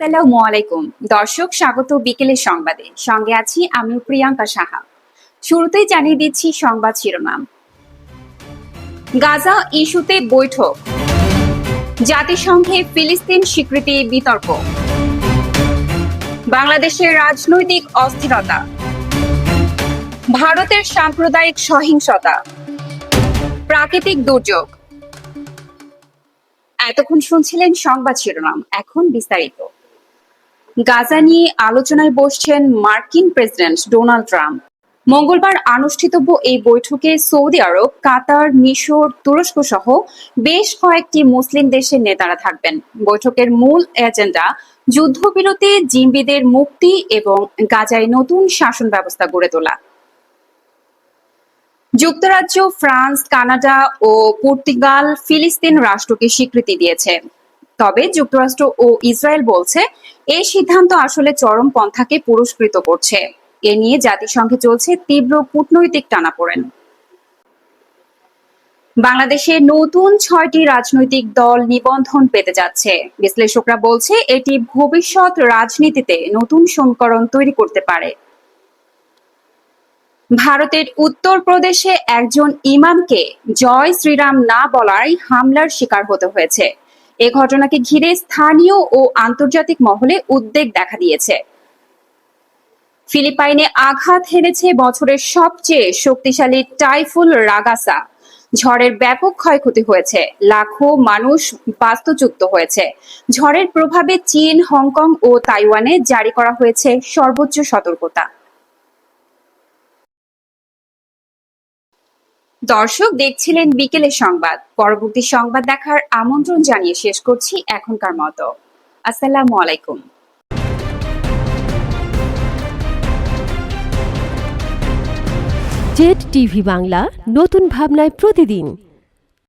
আসসালামু আলাইকুম। দর্শক, স্বাগত বিকেলের সংবাদে। সঙ্গে আছি আমি প্রিয়াঙ্কা সাহা। শুরুতেই জানিয়ে দিচ্ছি সংবাদ শিরোনাম। গাজা ইস্যুতে বৈঠক। জাতিসংঘে ফিলিস্তিন স্বীকৃতি বিতর্ক। বাংলাদেশের রাজনৈতিক অস্থিরতা। ভারতের সাম্প্রদায়িক সহিংসতা। প্রাকৃতিক দুর্যোগ। এতক্ষণ শুনছিলেন সংবাদ শিরোনাম। এখন বিস্তারিত। গাজা নিয়ে আলোচনায় বসছেন মার্কিন প্রেসিডেন্ট ডোনাল্ড ট্রাম্প। মঙ্গলবার অনুষ্ঠিতব্য এই বৈঠকে সৌদি আরব, কাতার, মিশর তুরস্ক সহ বেশ কয়েকটি মুসলিম দেশের নেতারা থাকবেন। বৈঠকের মূল এজেন্ডা যুদ্ধবিরতি, জিম্বিদের মুক্তি এবং গাজায় নতুন শাসন ব্যবস্থা গড়ে তোলা। যুক্তরাজ্য, ফ্রান্স, কানাডা ও পর্তুগাল, ফিলিস্তিন রাষ্ট্রকে স্বীকৃতি দিয়েছে। তবে যুক্তরাষ্ট্র ও ইসরায়েল বলছে এই সিদ্ধান্ত আসলে চরম পন্থাকে পুরস্কৃত করছে। এ নিয়ে জাতিসংঘে চলছে তীব্র কূটনৈতিক টানাপোড়েন। বাংলাদেশে নতুন ছয়টি রাজনৈতিক দল নিবন্ধন পেতে যাচ্ছে। বিশ্লেষকরা বলছে, এটি ভবিষ্যৎ রাজনীতিতে নতুন সমীকরণ তৈরি করতে পারে। ভারতের উত্তরপ্রদেশে একজন ইমামকে জয় শ্রীরাম না বলায় হামলার শিকার হতে হয়েছে। এ ঘটনাকে ঘিরে স্থানীয় ও আন্তর্জাতিক মহলে উদ্বেগ দেখা দিয়েছে। ফিলিপাইনে আঘাত হেনেছে বছরের সবচেয়ে শক্তিশালী টাইফুল রাগাসা। ঝড়ের ব্যাপক ক্ষয়ক্ষতি হয়েছে। লাখো মানুষ বাস্তুচ্যুত হয়েছে। ঝড়ের প্রভাবে চীন, হংকং ও তাইওয়ানে জারি করা হয়েছে সর্বোচ্চ সতর্কতা। দর্শক দেখছিলেন বিকেলের সংবাদ। পরবর্তী সংবাদ দেখার আমন্ত্রণ জানিয়ে শেষ করছি এখনকার মতো। আসসালামু আলাইকুম। জেড টিভি বাংলা, নতুন ভাবনায় প্রতিদিন।